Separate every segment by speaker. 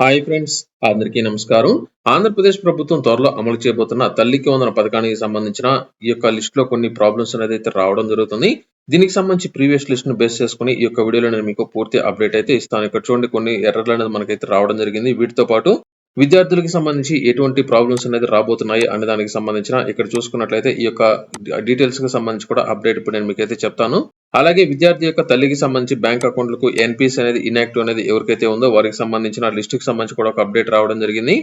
Speaker 1: Hi friends అందరికీ నమస్కారం. ఆంధ్రప్రదేశ్ ప్రభుత్వం త్వరలో అమలు చేయబోతున్న తల్లికి వందన పథకానికి సంబంధించిన ఈ యొక్క లిస్ట్లో కొన్ని ప్రాబ్లమ్స్ అనేది అయితే రావడం జరుగుతుంది. దీనికి సంబంధించి ప్రీవియస్ లిస్ట్ను బేస్ చేసుకుని ఈ యొక్క వీడియోలో నేను మీకు పూర్తి అప్డేట్ అయితే ఇస్తాను. ఇక్కడ చూడండి కొన్ని ఎర్రర్లు అనేది మనకైతే రావడం జరిగింది. వీటితో పాటు విద్యార్థులకు సంబంధించి ఎటువంటి ప్రాబ్లమ్స్ అనేది రాబోతున్నాయి అనే దానికి సంబంధించిన ఇక్కడ చూసుకున్నట్లయితే ఈ యొక్క డీటెయిల్స్కి సంబంధించి కూడా అప్డేట్ ఇప్పుడు నేను మీకు అయితే చెప్తాను. అలాగే విద్యార్థి యొక్క తల్లికి సంబంధించి బ్యాంక్ అకౌంట్లకు ఎన్పిఎస్ అనేది ఇన్యాక్టివ్ అనేది ఎవరికైతే ఉందో వారికి సంబంధించిన లిస్ట్కి సంబంధించి కూడా ఒక అప్డేట్ రావడం జరిగింది.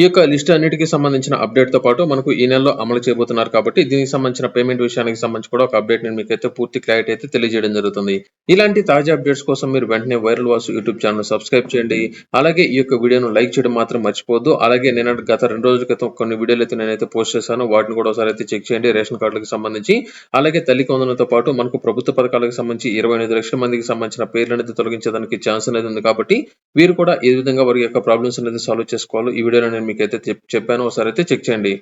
Speaker 1: ఈ యొక్క లిస్ట్ అన్నిటికీ సంబంధించిన అప్డేట్తో పాటు మనకు ఈ నెలలో అమలు చేయబోతున్నారు కాబట్టి దీనికి సంబంధించిన పేమెంట్ విషయానికి సంబంధించి కూడా ఒక అప్డేట్ నేను మీకైతే పూర్తి క్లారిటీ అయితే తెలియజేయడం జరుగుతుంది. ఇలాంటి తాజా అప్డేట్స్ కోసం మీరు వెంటనే viral Vasu YouTube channel subscribe చేయండి. అలాగే ఈ యొక్క వీడియోను లైక్ చేయడం మాత్రం మర్చిపోవద్దు. అలాగే నేను గత రెండు రోజుల క్రితం కొన్ని వీడియోలు అయితే నేనైతే పోస్ట్ చేశాను. వాటిని కూడా ఒకసారి అయితే చెక్ చేయండి. రేషన్ కార్డులకు సంబంధించి అలాగే తల్లి కొందనతో పాటు మనకు ప్రభుత్వ పథకాలకు సంబంధించి ఇరవై ఎనిమిది లక్షల మందికి సంబంధించిన పేర్లు అనేది తొలగించడానికి ఛాన్స్ అనేది ఉంది కాబట్టి వీరు కూడా ఏ విధంగా వారి యొక్క ప్రాబ్లమ్స్ అనేది సాల్వ్ చేసుకోవాలో ఈ వీడియోలో నేను మీకు అయితే చెప్పాను ఒకసారి అయితే చెక్ చేయండి.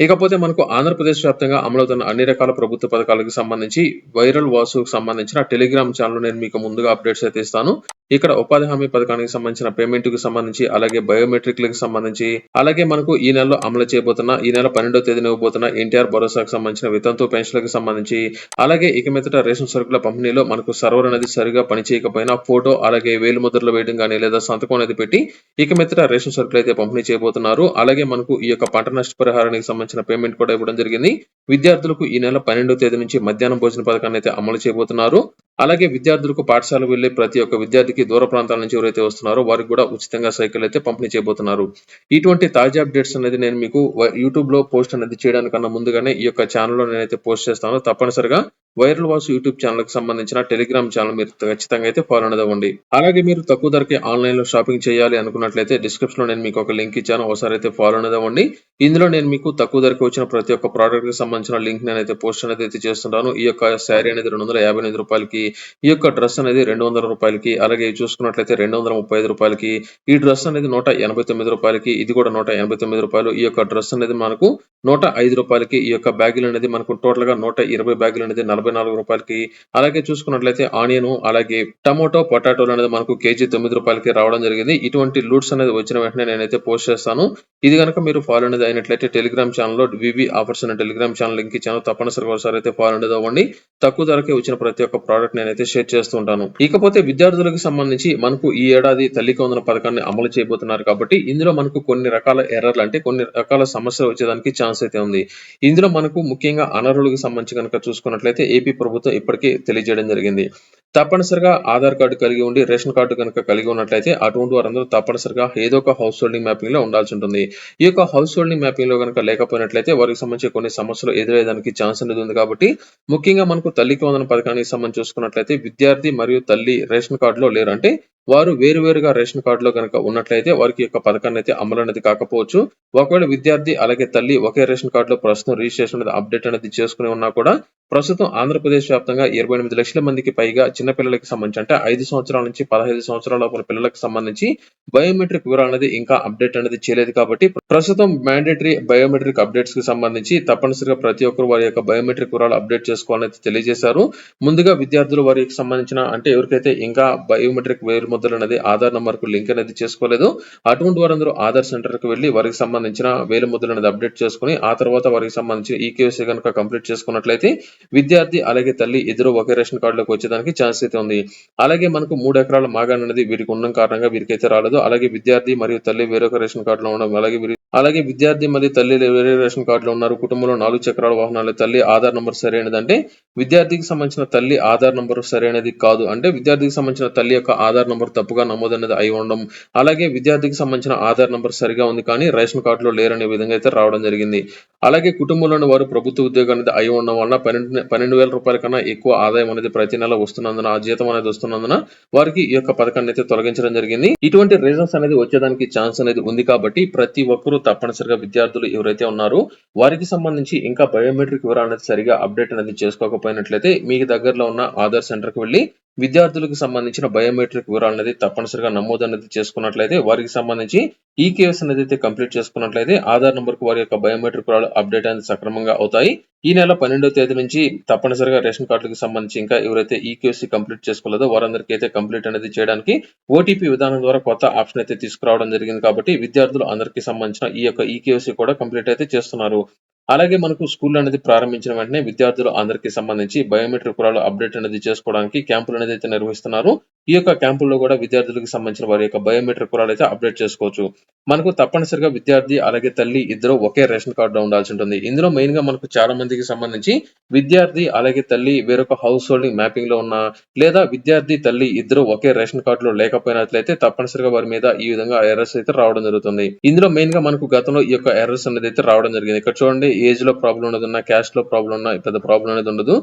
Speaker 1: ఇకపోతే మనకు ఆంధ్రప్రదేశ్ వ్యాప్తంగా అమలవుతున్న అన్ని రకాల ప్రభుత్వ పథకాలకు సంబంధించి వైరల్ వాసుకు సంబంధించిన టెలిగ్రామ్ ఛానల్ నేను మీకు ముందుగా అప్డేట్స్ అయితే ఇస్తాను. ఇక్కడ ఉపాధి హామీ పథకానికి సంబంధించిన పేమెంట్కి సంబంధించి అలాగే బయోమెట్రిక్లకు సంబంధించి అలాగే మనకు ఈ నెలలో అమలు చేయబోతున్న ఈ నెల పన్నెండో తేదీన ఇవ్వబోతున్న ఎన్టీఆర్ భరోసాకు సంబంధించిన వితంతు పెన్షన్లకు సంబంధించి అలాగే ఇక మీదట రేషన్ సరుకుల పంపిణీలో మనకు సర్వర్ అనేది సరిగా పనిచేయకపోయినా ఫోటో అలాగే వేలు ముద్రలు వేయడం కానీ లేదా సంతకం అనేది పెట్టి ఇక మీదట రేషన్ సరుకులు అయితే పంపిణీ చేయబోతున్నారు. అలాగే మనకు ఈ యొక్క పంట నష్టపరిహారానికి సంబంధించిన పేమెంట్ కూడా ఇవ్వడం జరిగింది. విద్యార్థులకు ఈ నెల పన్నెండో తేదీ నుంచి మధ్యాహ్నం భోజన పథకాన్ని అయితే అమలు చేయబోతున్నారు. అలాగే విద్యార్థులకు పాఠశాల వెళ్ళే ప్రతి ఒక్క విద్యార్థికి దూర ప్రాంతాల నుంచి ఎవరైతే వస్తున్నారో వారికి కూడా ఉచితంగా సైకిల్ అయితే పంపిణీ చేయబోతున్నారు. ఇటువంటి తాజా అప్డేట్స్ అనేది నేను మీకు యూట్యూబ్లో పోస్ట్ అనేది చేయడానికన్నా ముందుగానే ఈ యొక్క ఛానల్లో నేనైతే పోస్ట్ చేస్తాను. తప్పనిసరిగా వైరల్ వాసు యూట్యూబ్ ఛానల్కి సంబంధించిన టెలిగ్రామ్ ఛానల్ మీరు ఖచ్చితంగా అయితే ఫాలో అవ్వండి అలాగే మీరు తక్కువ ధరకే ఆన్లైన్లో షాపింగ్ చేయాలి అనుకున్నట్లయితే డిస్క్రిప్షన్లో నేను మీకు ఒక లింక్ ఇచ్చాను ఒకసారి అయితే ఫాలో అవ్వండి ఇందులో నేను మీకు తక్కువ ధరకు వచ్చిన ప్రతి ఒక్క ప్రోడక్ట్కి సంబంధించిన లింక్ నేనైతే పోస్ట్ అనేది అయితే చేస్తుంటాను ఈ యొక్క శారీ అనేది రెండు వందల యాభై ఎనిమిది రూపాయలకి ఈ యొక్క డ్రెస్ అనేది రెండు వందల రూపాయలకి అలాగే చూసుకున్నట్లయితే రెండు వందల ముప్పై ఐదు రూపాయలకి ఈ డ్రెస్ అనేది నూట ఎనభై తొమ్మిది రూపాయలకి ఇది కూడా నూట ఎనభై తొమ్మిది రూపాయలు. ఈ యొక్క డ్రెస్ అనేది మనకు నూట ఐదు రూపాయలకి ఈ యొక్క బ్యాగులు అనేది మనకు టోటల్గా నూట ఇరవై బ్యాగులు అనేది నలభై నాలుగు రూపాయలకి. అలాగే చూసుకున్నట్లయితే ఆనియన్ అలాగే టమోటో పొటాటోలు అనేది మనకు కేజీ తొమ్మిది రూపాయలకి రావడం జరిగింది. ఇటువంటి లూట్స్ అనేది వచ్చిన వెంటనే నేనైతే పోస్ట్ చేస్తాను. ఇది కనుక మీరు ఫాలో అనేది అయినట్లయితే టెలిగ్రామ్ ఛానల్లో వివి ఆఫర్స్ అనే టెలిగ్రామ్ ఛానల్ లింక్ ఇచ్చాను. తప్పనిసరిగా ఒకసారి అయితే ఫాలో అనేది అవ్వండి. తక్కువ ధరకే వచ్చిన ప్రతి ఒక్క ప్రోడక్ట్ నేనైతే షేర్ చేస్తూ ఉంటాను. ఇకపోతే విద్యార్థులకు సంబంధించి మనకు ఈ ఏడాది తల్లి కొందన పథకాన్ని అమలు చేయబోతున్నారు కాబట్టి ఇందులో మనకు కొన్ని రకాల ఎర్రర్లు అంటే కొన్ని రకాల సమస్యలు వచ్చేదానికి ఛాన్స్ అయితే ఉంది. ఇందులో మనకు ముఖ్యంగా అనర్హులకు సంబంధించి కనుక చూసుకున్నట్లయితే ఏపీ ప్రభుత్వం ఇప్పటికే తెలియజేయడం జరిగింది. తప్పనిసరిగా ఆధార్ కార్డు కలిగి ఉండి రేషన్ కార్డు కనుక కలిగి ఉన్నట్లయితే అటువంటి వారందరూ తప్పనిసరిగా ఏదో ఒక హౌస్ హోల్డింగ్ మ్యాపింగ్లో ఉండాల్సి ఉంటుంది. ఈ యొక్క హౌస్ హోల్డింగ్ మ్యాపింగ్లో కనుక లేకపోయినట్లయితే వారికి సంబంధించి కొన్ని సమస్యలు ఎదురయ్యేదానికి ఛాన్స్ అనేది ఉంది కాబట్టి ముఖ్యంగా మనకు తల్లికి వందన పథకానికి సంబంధించి చూసుకున్నట్లయితే విద్యార్థి మరియు తల్లి రేషన్ కార్డులో లేరు. అంటే వారు వేరు వేరుగా రేషన్ కార్డులో కనుక ఉన్నట్లయితే వారికి యొక్క పథకాన్ని అయితే అమలు అనేది కాకపోవచ్చు. ఒకవేళ విద్యార్థి అలాగే తల్లి ఒకే రేషన్ కార్డులో ప్రస్తుతం రిజిస్ట్రేషన్ అనేది అప్డేట్ అనేది చేసుకుని ఉన్నా కూడా ప్రస్తుతం ఆంధ్రప్రదేశ్ వ్యాప్తంగా ఇరవై ఎనిమిది లక్షల మందికి పైగా చిన్నపిల్లలకి సంబంధించి అంటే ఐదు సంవత్సరాల నుంచి పదహైదు సంవత్సరాల లోపల పిల్లలకు సంబంధించి బయోమెట్రిక్ వివరాలు అనేది ఇంకా అప్డేట్ అనేది చేయలేదు కాబట్టి ప్రస్తుతం మ్యాండేటరీ బయోమెట్రిక్ అప్డేట్స్కి సంబంధించి తప్పనిసరిగా ప్రతి ఒక్కరు వారి యొక్క బయోమెట్రిక్ వివరాలు అప్డేట్ చేసుకోవాలని తెలియజేశారు. ముందుగా విద్యార్థులు వారికి సంబంధించిన అంటే ఎవరికైతే ఇంకా బయోమెట్రిక్ వేరు ముద్రలు అనేది ఆధార్ నంబర్కు లింక్ అనేది చేసుకోలేదు అటువంటి వారందరూ ఆధార్ సెంటర్కి వెళ్ళి వారికి సంబంధించిన వేలు ముద్రలు అనేది అప్డేట్ చేసుకుని ఆ తర్వాత వారికి సంబంధించి ఈకేసీ కనుక కంప్లీట్ చేసుకున్నట్లయితే విద్యార్థి అలాగే తల్లి ఇద్దరు ఒకే రేషన్ కార్డులోకి వచ్చేదానికి ఛాన్స్ అయితే ఉంది. అలాగే మనకు మూడు ఎకరాల మాగాన్ అనేది వీరికి ఉన్న కారణంగా వీరికైతే రాలేదు. అలాగే విద్యార్థి మరియు తల్లి వేరొక రేషన్ కార్డులో ఉండడం అలాగే వీరి అలాగే విద్యార్థి మరియు తల్లి వేరే రేషన్ కార్డులో ఉన్నారు. కుటుంబంలో నాలుగు చక్రాల వాహనాలు తల్లి ఆధార్ నంబర్ సరైనదంటే విద్యార్థికి సంబంధించిన తల్లి ఆధార్ నంబర్ సరైనది కాదు అంటే విద్యార్థికి సంబంధించిన తల్లి యొక్క ఆధార్ నంబర్ తప్పుగా నమోదు అనేది అయి ఉండడం అలాగే విద్యార్థికి సంబంధించిన ఆధార్ నంబర్ సరిగా ఉంది కానీ రేషన్ కార్డులో లేరనే విధంగా అయితే రావడం జరిగింది. అలాగే కుటుంబంలోని వారు ప్రభుత్వ ఉద్యోగం అనేది అయి ఉండడం వల్ల పన్నెండు పన్నెండు వేల రూపాయల కన్నా ఎక్కువ ఆదాయం అనేది ప్రతి నెల వస్తున్నందున ఆ జీతం అనేది వస్తున్నందున వారికి ఈ యొక్క పథకాన్ని అయితే తొలగించడం జరిగింది. ఇటువంటి రీజన్స్ అనేది వచ్చేదానికి ఛాన్స్ అనేది ఉంది కాబట్టి ప్రతి ఒక్కరూ తప్పనిసరిగా విద్యార్థులు ఎవరైతే ఉన్నారో వారికి సంబంధించి ఇంకా బయోమెట్రిక్ వివరాలు అనేది సరిగా అప్డేట్ అనేది చేసుకోకపోయినట్లయితే మీకు దగ్గరలో ఉన్న ఆధార్ సెంటర్కి వెళ్ళి విద్యార్థులకు సంబంధించిన బయోమెట్రిక్ వివరాలు అనేది తప్పనిసరిగా నమోదు అనేది చేసుకున్నట్లయితే వారికి సంబంధించి ఈ కేవైసీ అనేది అయితే కంప్లీట్ చేసుకున్నట్లయితే ఆధార్ నెంబర్కు వారి యొక్క బయోమెట్రిక్ వివరాలు అప్డేట్ అనేది సక్రమంగా అవుతాయి. ఈ నెల పన్నెండవ తేదీ నుంచి తప్పనిసరిగా రేషన్ కార్డులకు సంబంధించి ఇంకా ఎవరైతే ఈ కంప్లీట్ చేసుకోలేదో వారందరికీ అయితే కంప్లీట్ అనేది చేయడానికి ఓటీపీ విధానం ద్వారా కొత్త ఆప్షన్ అయితే తీసుకురావడం జరిగింది కాబట్టి విద్యార్థులు అందరికీ సంబంధించిన ఈ యొక్క ఈ కూడా కంప్లీట్ అయితే చేస్తున్నారు. అలాగే మనకు స్కూల్ అనేది ప్రారంభించిన వెంటనే విద్యార్థులు అందరికీ సంబంధించి బయోమెట్రిక్ కులాలు అప్డేట్ అనేది చేసుకోవడానికి క్యాంపులు అనేది అయితే నిర్వహిస్తున్నారు. ఈ యొక్క క్యాంపుల్లో కూడా విద్యార్థులకు సంబంధించిన వారి యొక్క బయోమెట్రిక్ కులాలు అయితే అప్డేట్ చేసుకోవచ్చు. మనకు తప్పనిసరిగా విద్యార్థి అలాగే తల్లి ఇద్దరు ఒకే రేషన్ కార్డు ఉండాల్సి ఉంటుంది. ఇందులో మెయిన్గా మనకు చాలా మందికి సంబంధించి విద్యార్థి అలాగే తల్లి వేరొక హౌస్ హోల్డింగ్ మ్యాపింగ్లో ఉన్న లేదా విద్యార్థి తల్లి ఇద్దరు ఒకే రేషన్ కార్డులో లేకపోయినట్లయితే తప్పనిసరిగా వారి మీద ఈ విధంగా ఎర్రర్స్ అయితే రావడం జరుగుతుంది. ఇందులో మెయిన్గా మనకు గతంలో ఈ యొక్క ఎర్రర్స్ అనేది అయితే రావడం జరిగింది. ఇక్కడ చూడండి ఏజ్లో ప్రాబ్లం ఉండదు క్యాష్లో ప్రాబ్లం ఉన్న పెద్ద ప్రాబ్లం అనేది ఉండదు.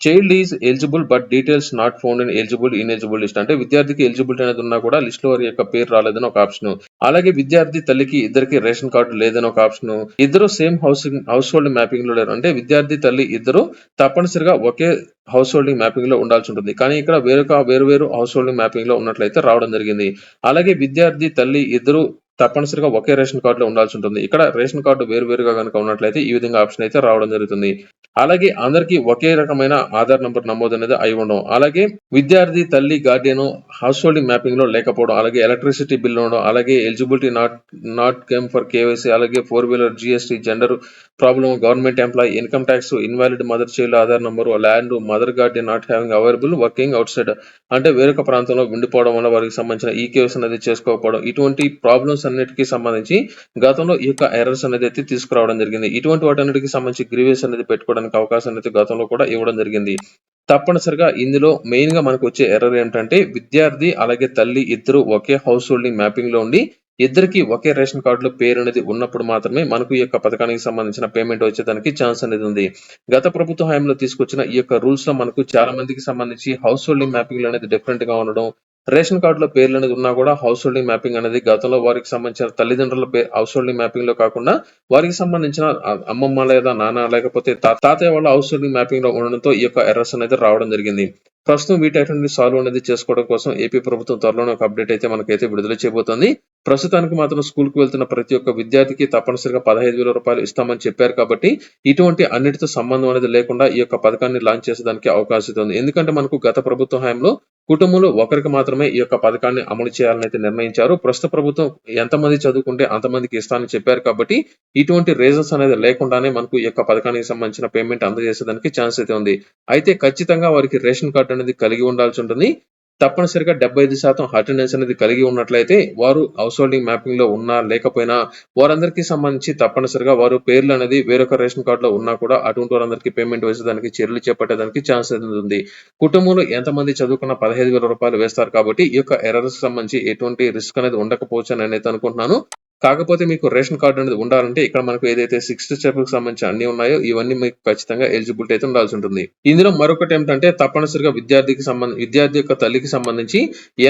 Speaker 1: Child is eligible but details not found in eligible in eligible list అంటే విద్యార్థికి ఎలిజిబిలిటీ అనేది ఉన్నా కూడా లిస్ట్లో వారి యొక్క పేరు రాలేదని ఒక ఆప్షన్ అలాగే విద్యార్థి తల్లికి ఇద్దరికి రేషన్ కార్డు లేదని ఒక ఆప్షన్ ఇద్దరు సేమ్ హౌసింగ్ హౌస్ హోల్డ్ మ్యాపింగ్లో లేరు. అంటే విద్యార్థి తల్లి ఇద్దరు తప్పనిసరిగా ఒకే హౌస్ హోల్డింగ్ మ్యాపింగ్లో ఉండాల్సి ఉంటుంది. కానీ ఇక్కడ వేరొక వేరు వేరు హౌస్ హోల్డింగ్ మ్యాపింగ్లో ఉన్నట్లయితే రావడం జరిగింది. అలాగే విద్యార్థి తల్లి ఇద్దరు తప్పనిసరిగా ఒకే రేషన్ కార్డులో ఉండాల్సి ఉంటుంది. ఇక్కడ రేషన్ కార్డు వేరు వేరుగా కనుక ఉన్నట్లయితే ఈ విధంగా ఆప్షన్ అయితే రావడం జరుగుతుంది. అలాగే అందరికీ ఒకే రకమైన ఆధార్ నంబర్ నమోదు అనేది అయి ఉండడం. అలాగే విద్యార్థి తల్లి గార్డియన్ హౌస్ హోల్డింగ్ మ్యాపింగ్లో లేకపోవడం అలాగే ఎలక్ట్రిసిటీ బిల్ ఉండడం అలాగే eligibility not not came for KYC అలాగే four wheeler GST gender problem government employee income tax invalid mother child Aadhaar number land mother guard not having available working outside అంటే వేరొక ప్రాంతంలో ఉండిపోవడం వల్ల వారికి సంబంధించిన ఈ కేవ్స్ అనేది చేసుకోకపోవడం. ఇటువంటి ప్రాబ్లమ్స్ అన్నిటికీ సంబంధించి గతంలో ఈ యొక్క ఎర్రర్స్ అనేది అయితే తీసుకురావడం జరిగింది. ఇటువంటి వాటన్నిటికి సంబంధించి గ్రీవియస్ అనేది పెట్టుకోవడానికి అవకాశం అయితే గతంలో కూడా ఇవ్వడం జరిగింది. తప్పనిసరిగా ఇందులో మెయిన్గా మనకు వచ్చే ఎర్రర్ ఏంటంటే విద్యార్థి అలాగే తల్లి ఇద్దరు ఒకే హౌస్ హోల్డింగ్ మ్యాపింగ్లో ఉండి ఇద్దరికి ఒకే రేషన్ కార్డులో పేరు అనేది ఉన్నప్పుడు మాత్రమే మనకు ఈ యొక్క పథకానికి సంబంధించిన పేమెంట్ వచ్చేదానికి ఛాన్స్ అనేది ఉంది. గత ప్రభుత్వ హయాంలో తీసుకొచ్చిన ఈ యొక్క రూల్స్లో మనకు చాలా మందికి సంబంధించి హౌస్ హోల్డింగ్ మ్యాపింగ్ అనేది డిఫరెంట్గా ఉండడం రేషన్ కార్డులో పేర్లు అనేది ఉన్నా కూడా హౌస్ హోల్డింగ్ మ్యాపింగ్ అనేది గతంలో వారికి సంబంధించిన తల్లిదండ్రుల పే- హౌస్ హోల్డింగ్ మ్యాపింగ్లో కాకుండా వారికి సంబంధించిన అమ్మమ్మ లేదా నాన్న లేకపోతే తాతయ్య వాళ్ళ హౌస్ హోల్డింగ్ మ్యాపింగ్లో ఉండడంతో ఈ యొక్క ఎర్రర్స్ అనేది రావడం జరిగింది. ప్రస్తుతం వీటి సాల్వ్ అనేది చేసుకోవడం కోసం ఏపీ ప్రభుత్వం త్వరలోనే ఒక అప్డేట్ అయితే మనకైతే విడుదల చేయబోతోంది. ప్రస్తుతానికి మాత్రం స్కూల్కు వెళ్తున్న ప్రతి ఒక్క విద్యార్థికి తప్పనిసరిగా పదహైదు వేల రూపాయలు ఇస్తామని చెప్పారు కాబట్టి ఇటువంటి అన్నిటితో సంబంధం అనేది లేకుండా ఈ యొక్క పథకాన్ని లాంచ్ చేసేదానికి అవకాశం ఉంది. ఎందుకంటే మనకు గత ప్రభుత్వ హయాంలో కుటుంబంలో ఒకరికి మాత్రమే ఈ యొక్క పథకాన్ని అమలు చేయాలని అయితే నిర్ణయించారు. ప్రస్తుత ప్రభుత్వం ఎంతమంది చదువుకుంటే అంతమందికి ఇస్తానని చెప్పారు కాబట్టి ఇటువంటి రీజన్స్ అనేది లేకుండానే మనకు ఈ యొక్క పథకానికి సంబంధించిన పేమెంట్ అందజేసేదానికి ఛాన్స్ అయితే ఉంది. అయితే ఖచ్చితంగా వారికి రేషన్ కార్డు అనేది కలిగి ఉండాల్సి ఉంటుంది. తప్పనిసరిగా డెబ్బై ఐదు శాతం అటెండెన్స్ అనేది కలిగి ఉన్నట్లయితే వారు హౌస్ హోల్డింగ్ మ్యాపింగ్లో ఉన్నా లేకపోయినా వారందరికీ సంబంధించి తప్పనిసరిగా వారు పేర్లు అనేది వేరొక రేషన్ కార్డు లో ఉన్నా కూడా అటువంటి వారందరికీ పేమెంట్ వేసేదానికి చర్యలు చేపట్టేదానికి ఛాన్స్ అనేది ఉంది. కుటుంబంలో ఎంతమంది చదువుకున్న పదహైదు వేల రూపాయలు వేస్తారు కాబట్టి ఈ యొక్క ఎర్రర్స్ సంబంధించి ఎటువంటి రిస్క్ అనేది ఉండకపోవచ్చు అని నేనైతే అనుకుంటున్నాను. కాకపోతే మీకు రేషన్ కార్డు అనేది ఉండాలంటే ఇక్కడ మనకు ఏదైతే సిక్స్త్ స్టెప్కి సంబంధించి అన్ని ఉన్నాయో ఇవన్నీ మీకు ఖచ్చితంగా ఎలిజిబిలిటీ అయితే ఉండాల్సి ఉంటుంది. ఇందులో మరొకటి ఏమిటంటే తప్పనిసరిగా విద్యార్థికి సంబంధించి విద్యార్థి యొక్క తల్లికి సంబంధించి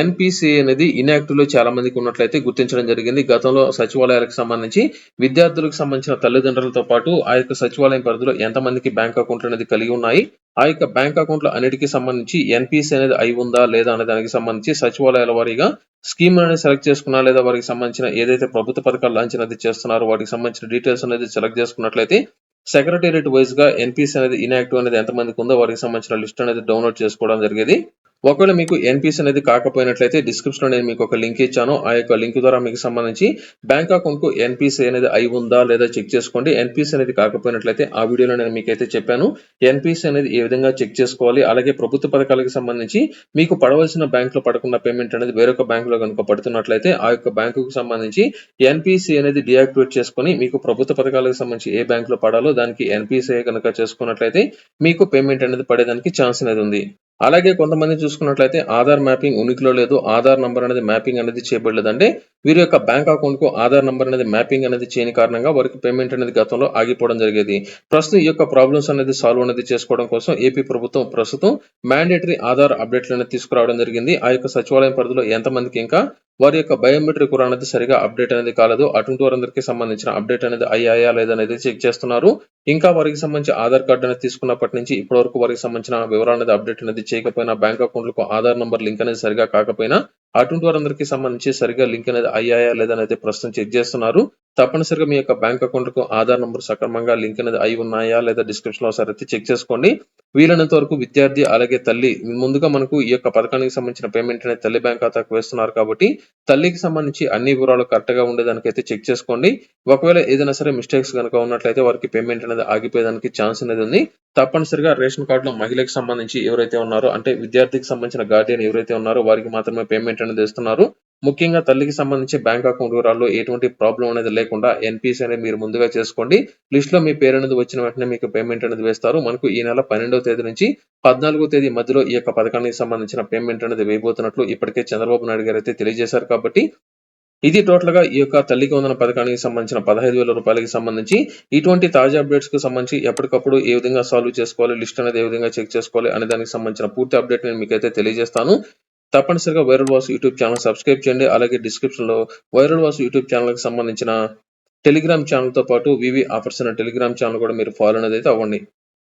Speaker 1: ఎన్పిసి అనేది ఇన్యాక్టివ్లో చాలా మందికి ఉన్నట్లయితే గుర్తించడం జరిగింది. గతంలో సచివాలయాలకు సంబంధించి విద్యార్థులకు సంబంధించిన తల్లిదండ్రులతో పాటు ఆ యొక్క సచివాలయం పరిధిలో ఎంతమందికి బ్యాంక్ అకౌంట్లు అనేది కలిగి ఉన్నాయి? ఆ యొక్క బ్యాంక్ అకౌంట్లు అన్నిటికీ సంబంధించి ఎన్పిసి అనేది అయి ఉందా లేదా అనే దానికి సంబంధించి సచివాలయాల వారీగా స్కీమ్ అనేది సెలెక్ట్ చేసుకున్నా లేదా వారికి సంబంధించిన ఏదైతే ప్రభుత్వ పథకాలు లాంచ్ అనేది చేస్తున్నారో వాటికి సంబంధించిన డీటెయిల్స్ అనేది సెలెక్ట్ చేసుకున్నట్లయితే సెక్రటేరియట్ వైజ్గా ఎన్పిసి అనేది ఇన్యాక్టివ్ అనేది ఎంతమందికి ఉందో వారికి సంబంధించిన లిస్ట్ అనేది డౌన్లోడ్ చేసుకోవడం జరిగేది. ఒకవేళ మీకు ఎన్పిసి అనేది కాకపోయినట్లయితే డిస్క్రిప్షన్లో నేను మీకు ఒక లింక్ ఇచ్చాను. ఆ యొక్క లింక్ ద్వారా మీకు సంబంధించి బ్యాంక్ అకౌంట్కు ఎన్పిసి అనేది అయి ఉందా లేదా చెక్ చేసుకోండి. ఎన్పిసి అనేది కాకపోయినట్లయితే ఆ వీడియోలో నేను మీకైతే చెప్పాను. ఎన్పిసి అనేది ఏ విధంగా చెక్ చేసుకోవాలి? అలాగే ప్రభుత్వ పథకాలకు సంబంధించి మీకు పడవలసిన బ్యాంక్లో పడకుండా పేమెంట్ అనేది వేరొక బ్యాంక్లో కనుక పడుతున్నట్లయితే ఆ యొక్క బ్యాంకుకు సంబంధించి ఎన్పిసి అనేది డియాక్టివేట్ చేసుకొని మీకు ప్రభుత్వ పథకాలకు సంబంధించి ఏ బ్యాంక్లో పడాలో దానికి ఎన్పిసి కనుక చేసుకున్నట్లయితే మీకు పేమెంట్ అనేది పడేదానికి ఛాన్స్ అనేది ఉంది. అలాగే కొంతమంది చూసుకున్నట్లయితే ఆధార్ మ్యాపింగ్ ఉనికిలో లేదు. ఆధార్ నంబర్ అనేది మ్యాపింగ్ అనేది చేయబడలేదు అంటే వీరి యొక్క బ్యాంక్ అకౌంట్కు ఆధార్ నంబర్ అనేది మ్యాపింగ్ అనేది చేయని కారణంగా వారికి పేమెంట్ అనేది గతంలో ఆగిపోవడం జరిగేది. ప్రస్తుతం ఈ యొక్క ప్రాబ్లమ్స్ అనేది సాల్వ్ అనేది చేసుకోవడం కోసం ఏపీ ప్రభుత్వం ప్రస్తుతం మ్యాండేటరీ ఆధార్ అప్డేట్లు అనేది తీసుకురావడం జరిగింది. ఆ యొక్క సచివాలయం పరిధిలో ఎంతమందికి ఇంకా వారి యొక్క బయోమెట్రిక్ కూడా అనేది సరిగా అప్డేట్ అనేది కాలేదు. అటువంటి వారందరికీ సంబంధించిన అప్డేట్ అనేది అయ్యాయా లేదనేది చెక్ చేస్తున్నారు. ఇంకా వారికి సంబంధించి ఆధార్ కార్డు అనేది తీసుకున్నప్పటి నుంచి ఇప్పటి వరకు వారికి సంబంధించిన వివరాలు అనేది అప్డేట్ అనేది చేయకపోయినా బ్యాంక్ అకౌంట్లకు ఆధార్ నంబర్ లింక్ అనేది సరిగా కాకపోయినా అటువంటి వారందరికీ సంబంధించి సరిగా లింక్ అనేది అయ్యాయా లేదనేది ప్రస్తుతం చెక్ చేస్తున్నారు. తప్పనిసరిగా మీ యొక్క బ్యాంక్ అకౌంట్కు ఆధార్ నంబర్ సక్రమంగా లింక్ అనేది అయి ఉన్నాయా లేదా డిస్క్రిప్షన్లో ఒకసారి అయితే చెక్ చేసుకోండి. వీలైనంత వరకు విద్యార్థి అలాగే తల్లి ముందుగా మనకు ఈ యొక్క పథకానికి సంబంధించిన పేమెంట్ అనేది తల్లి బ్యాంక్ ఖాతాకు వేస్తున్నారు కాబట్టి తల్లికి సంబంధించి అన్ని వివరాలు కరెక్ట్గా ఉండేదానికైతే చెక్ చేసుకోండి. ఒకవేళ ఏదైనా సరే మిస్టేక్స్ కనుక ఉన్నట్లయితే వారికి పేమెంట్ అనేది ఆగిపోయేదానికి ఛాన్స్ అనేది ఉంది. తప్పనిసరిగా రేషన్ కార్డులో మహిళకి సంబంధించి ఎవరైతే ఉన్నారో అంటే విద్యార్థికి సంబంధించిన గార్డియన్ ఎవరైతే ఉన్నారో వారికి మాత్రమే పేమెంట్ అనేది ఇస్తున్నారు ముఖ్యంగా తల్లికి సంబంధించి బ్యాంక్ అకౌంట్ వివరాల్లో ఎటువంటి ప్రాబ్లం అనేది లేకుండా ఎన్పిసి అనేది మీరు ముందుగా చేసుకోండి. లిస్ట్లో మీ పేరు అనేది వచ్చిన వెంటనే మీకు పేమెంట్ అనేది వేస్తారు. మనకు ఈ నెల పన్నెండవ తేదీ నుంచి పద్నాలుగో తేదీ మధ్యలో ఈ యొక్క పథకానికి సంబంధించిన పేమెంట్ అనేది వేయబోతున్నట్లు ఇప్పటికే చంద్రబాబు నాయుడు గారు అయితే తెలియజేశారు కాబట్టి ఇది టోటల్గా ఈ యొక్క తల్లికి వందన పథకానికి సంబంధించిన పదహైదు వేల రూపాయలకి సంబంధించి ఇటువంటి తాజా అప్డేట్స్కు సంబంధించి ఎప్పటికప్పుడు ఏ విధంగా సాల్వ్ చేసుకోవాలి లిస్ట్ అనేది ఏ విధంగా చెక్ చేసుకోవాలి అనే దానికి సంబంధించిన పూర్తి అప్డేట్ నేను మీకైతే తెలియజేస్తాను. తప్పనిసరిగా viral Vasu YouTube channel subscribe చేయండి. అలాగే డిస్క్రిప్షన్లో వైరల్ వాసు యూట్యూబ్ ఛానల్కి సంబంధించిన టెలిగ్రామ్ ఛానల్తో పాటు వివి ఆఫర్స్ అనే టెలిగ్రామ్ ఛానల్ కూడా మీరు ఫాలో అనేది అయితే అవ్వండి.